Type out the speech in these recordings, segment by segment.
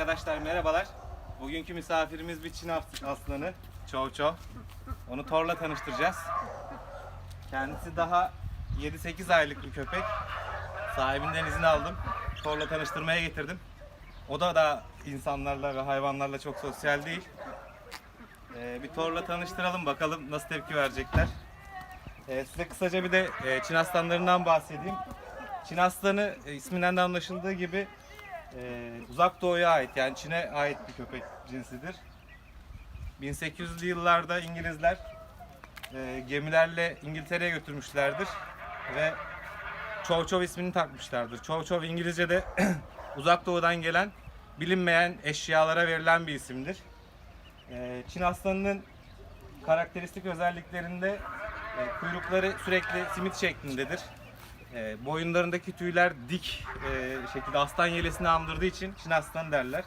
Arkadaşlar merhabalar. Bugünkü misafirimiz bir Çin as- aslanı. Çow Çow. Onu Thor'la tanıştıracağız. Kendisi daha 7-8 aylık bir köpek. Sahibinden izin aldım. Thor'la tanıştırmaya getirdim. O da daha insanlarla ve hayvanlarla çok sosyal değil. Ee, bir Thor'la tanıştıralım bakalım nasıl tepki verecekler. Ee, size kısaca bir de e, Çin aslanlarından bahsedeyim. Çin aslanı e, isminden de anlaşıldığı gibi e, uzak doğuya ait yani Çin'e ait bir köpek cinsidir. 1800'lü yıllarda İngilizler e, gemilerle İngiltere'ye götürmüşlerdir ve Chow Chow ismini takmışlardır. Chow Chow İngilizce'de uzak doğudan gelen bilinmeyen eşyalara verilen bir isimdir. E, Çin aslanının karakteristik özelliklerinde e, kuyrukları sürekli simit şeklindedir. E, boyunlarındaki tüyler dik e, şekilde aslan yelesini andırdığı için Çin aslanı derler.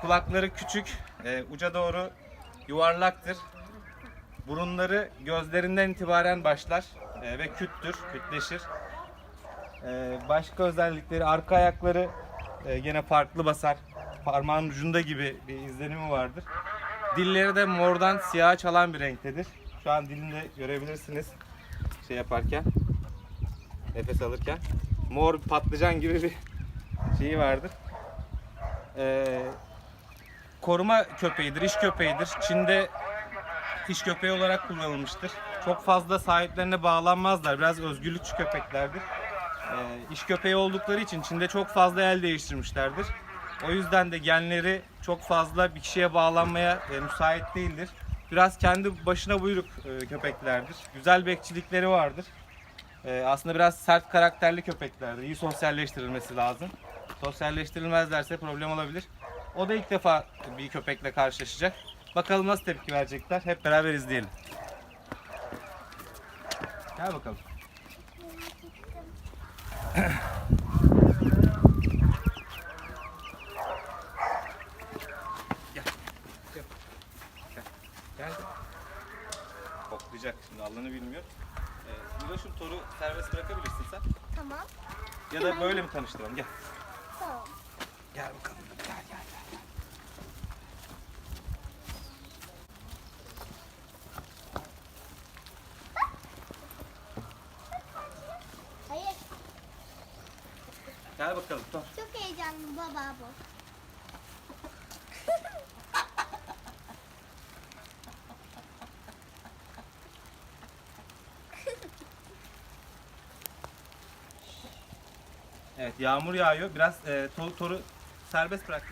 Kulakları küçük, e, uca doğru yuvarlaktır. Burunları gözlerinden itibaren başlar e, ve küttür, kütleşir. E, başka özellikleri arka ayakları e, gene farklı basar. Parmağın ucunda gibi bir izlenimi vardır. Dilleri de mordan siyaha çalan bir renktedir. Şu an dilinde görebilirsiniz şey yaparken nefes alırken mor patlıcan gibi bir şeyi vardır. Ee, koruma köpeğidir, iş köpeğidir. Çin'de iş köpeği olarak kullanılmıştır. Çok fazla sahiplerine bağlanmazlar. Biraz özgürlükçü köpeklerdir. Ee, iş köpeği oldukları için Çin'de çok fazla el değiştirmişlerdir. O yüzden de genleri çok fazla bir kişiye bağlanmaya e, müsait değildir. Biraz kendi başına buyruk e, köpeklerdir. Güzel bekçilikleri vardır. Ee, aslında biraz sert karakterli köpeklerdir. İyi sosyalleştirilmesi lazım. Sosyalleştirilmezlerse problem olabilir. O da ilk defa bir köpekle karşılaşacak. Bakalım nasıl tepki verecekler. Hep beraber izleyelim. Gel bakalım. Gel. Gel. Gel. Gel. Koklayacak şimdi Allah'ını bilmiyor. Miloş'um toru serbest bırakabilirsin sen. Tamam. Ya da böyle mi tanıştıralım? Gel. Tamam. Gel bakalım. Gel gel gel. Hayır. Gel bakalım. Dur. Çok heyecanlı baba bu. Evet yağmur yağıyor. Biraz e, toru, toru serbest bırak.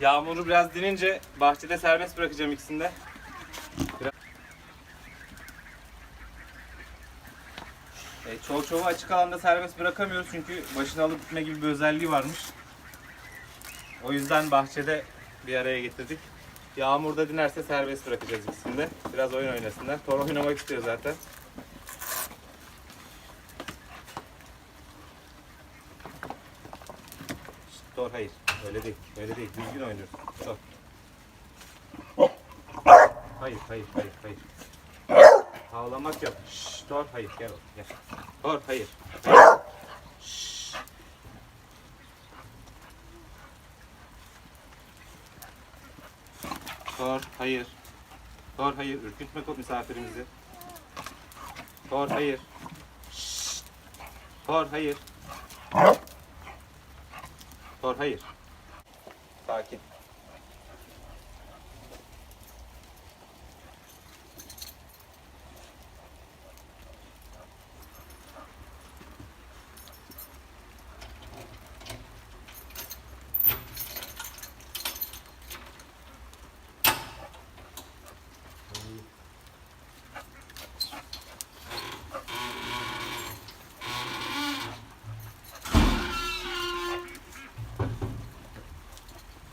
Yağmuru biraz dinince bahçede serbest bırakacağım ikisini de. Biraz... E, çoğu çoğu açık alanda serbest bırakamıyoruz çünkü başını alıp gitme gibi bir özelliği varmış. O yüzden bahçede bir araya getirdik. Yağmurda dinerse serbest bırakacağız ikisini de. Biraz oyun oynasınlar. Thor oynamak istiyor zaten. Thor hayır. Öyle değil. Öyle değil. Düzgün oynuyorsun. Thor. Hayır, hayır, hayır, hayır. Havlamak yok. Şşt, Thor hayır. Gel oğlum, gel. Thor hayır. hayır. Thor hayır. Thor hayır. Ürkütme misafirimizi. Thor hayır. Thor hayır. Thor hayır. Sakin.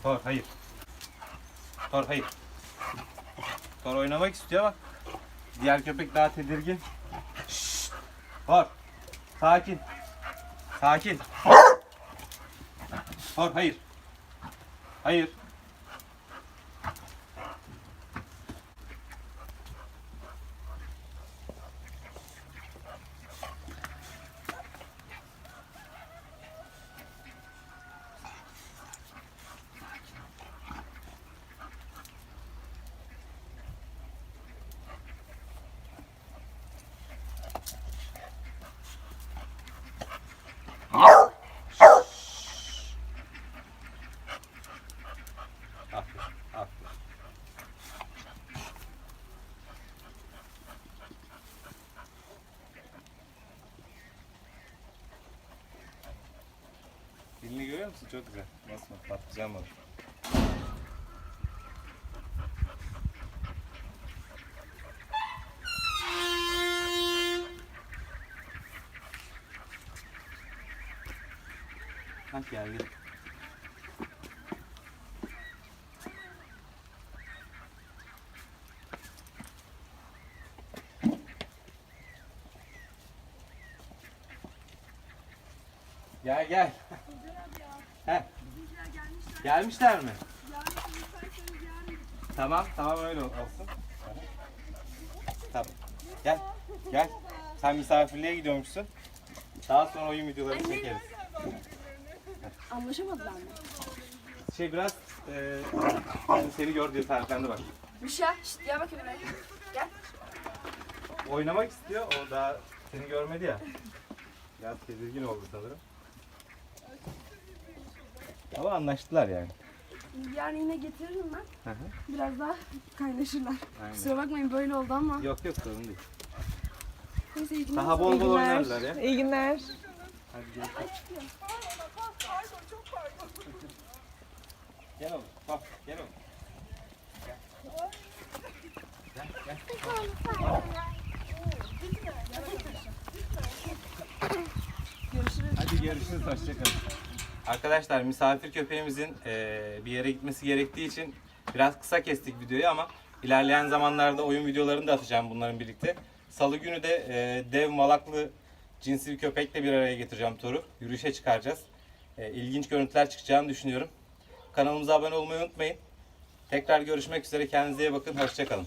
Thor hayır. Thor hayır. Thor oynamak istiyor ama diğer köpek daha tedirgin. Şşt. Thor. Sakin. Sakin. Thor hayır. Hayır. Dilini görüyor musun? Çok güzel. Basma. Patlıcan balığı. Bak geldi. Gel gel. He. Gelmişler mi? Tamam, tamam öyle olsun. Tamam. Gel, gel. Sen misafirliğe gidiyormuşsun. Daha sonra oyun videoları çekeriz. Anlaşamadılar mı? Şey biraz e, yani seni gör diye sahiplendi bak. Müşa, şşt gel bakayım buraya. Gel. Oynamak istiyor, o daha seni görmedi ya. Biraz tedirgin oldu sanırım. Ama anlaştılar yani. Yarın yine getiririm ben. Hı hı. Biraz daha kaynaşırlar. Aynen. Kusura bakmayın böyle oldu ama. Yok yok sorun değil. Neyse iyi günler. Daha bol bol oynarlar ya. İyi günler. Hadi gel. Gel oğlum, bak gel oğlum. Görüşürüz. Hadi görüşürüz, hoşçakalın. Arkadaşlar misafir köpeğimizin eee, bir yere gitmesi gerektiği için biraz kısa kestik videoyu ama ilerleyen zamanlarda oyun videolarını da atacağım bunların birlikte. Salı günü de eee, dev malaklı cinsi bir köpekle bir araya getireceğim Toru. Yürüyüşe çıkaracağız. Eee, ilginç görüntüler çıkacağını düşünüyorum. Kanalımıza abone olmayı unutmayın. Tekrar görüşmek üzere. Kendinize iyi bakın. Hoşçakalın.